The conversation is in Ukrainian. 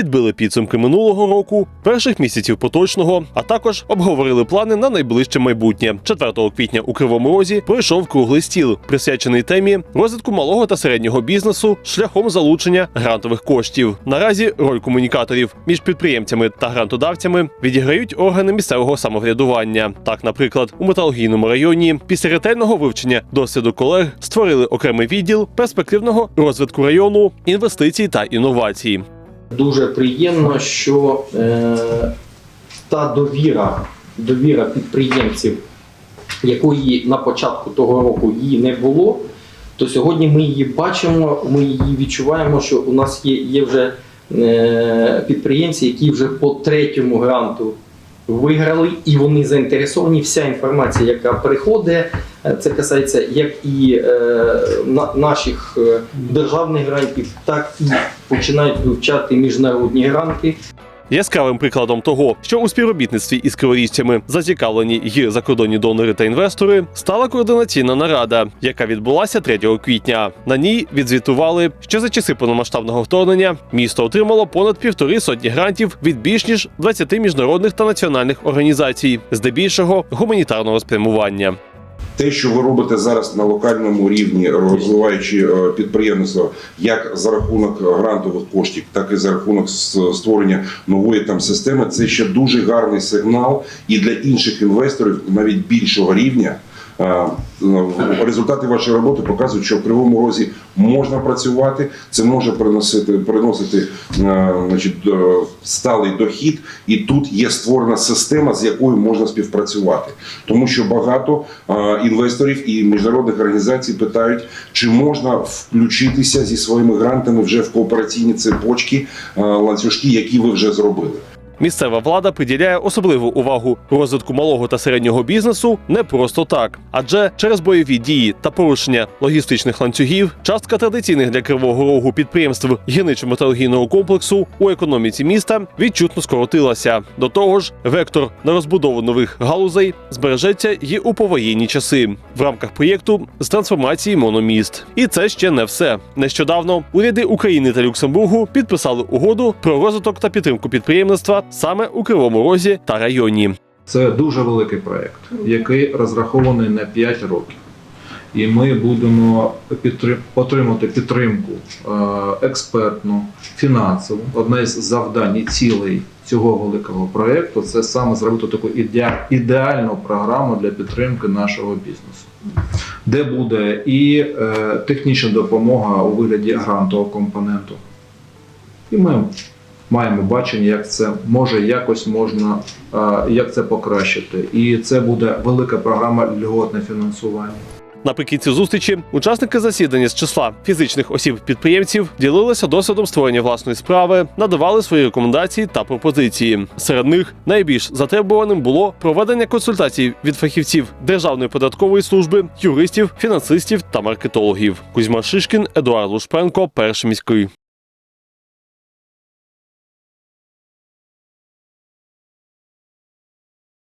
підбили підсумки минулого року, перших місяців поточного, а також обговорили плани на найближче майбутнє. 4 квітня у Кривому Розі пройшов круглий стіл, присвячений темі розвитку малого та середнього бізнесу шляхом залучення грантових коштів. Наразі роль комунікаторів між підприємцями та грантодавцями відіграють органи місцевого самоврядування. Так, наприклад, у металургійному районі після ретельного вивчення досвіду колег створили окремий відділ перспективного розвитку району, інвестицій та інновацій. Дуже приємно, що е, та довіра, довіра підприємців, якої на початку того року її не було, то сьогодні ми її бачимо, ми її відчуваємо, що у нас є, є вже е, підприємці, які вже по третьому гранту виграли, і вони заінтересовані. Вся інформація, яка приходить, е, це касається як і е, на, наших е, державних грантів, так і починають вивчати міжнародні гранти. Яскравим прикладом того, що у співробітництві із криворіжцями зацікавлені й закордонні донори та інвестори, стала координаційна нарада, яка відбулася 3 квітня. На ній відзвітували, що за часи повномасштабного вторгнення місто отримало понад півтори сотні грантів від більш ніж 20 міжнародних та національних організацій, здебільшого гуманітарного спрямування. Те, що ви робите зараз на локальному рівні, розвиваючи е, підприємництво, як за рахунок грантових коштів, так і за рахунок створення нової там системи, це ще дуже гарний сигнал і для інших інвесторів, навіть більшого рівня. Е, е, Результати вашої роботи показують, що в кривому розі можна працювати, це може приносити приносити е, значить, сталий дохід, і тут є створена система, з якою можна співпрацювати, тому що багато інвесторів і міжнародних організацій питають, чи можна включитися зі своїми грантами вже в коопераційні цепочки, ланцюжки, які ви вже зробили. Місцева влада приділяє особливу увагу розвитку малого та середнього бізнесу не просто так, адже через бойові дії та порушення логістичних ланцюгів частка традиційних для кривого рогу підприємств гірничо-металургійного комплексу у економіці міста відчутно скоротилася. До того ж, вектор на розбудову нових галузей збережеться й у повоєнні часи в рамках проєкту з трансформації мономіст. І це ще не все. Нещодавно уряди України та Люксембургу підписали угоду про розвиток та підтримку підприємництва саме у Кривому Розі та районі. Це дуже великий проєкт, який розрахований на 5 років. І ми будемо отримати підтримку е, експертну, фінансову. Одне з завдань і цілей цього великого проєкту це саме зробити таку ідеальну програму для підтримки нашого бізнесу, де буде і е, технічна допомога у вигляді грантового компоненту. І ми маємо бачення, як це може якось можна, е, як це покращити. І це буде велика програма льготне фінансування. Наприкінці зустрічі учасники засідання з числа фізичних осіб-підприємців ділилися досвідом створення власної справи, надавали свої рекомендації та пропозиції. Серед них найбільш затребуваним було проведення консультацій від фахівців Державної податкової служби, юристів, фінансистів та маркетологів. Кузьма Шишкін, Едуард Лушпенко, перший міський.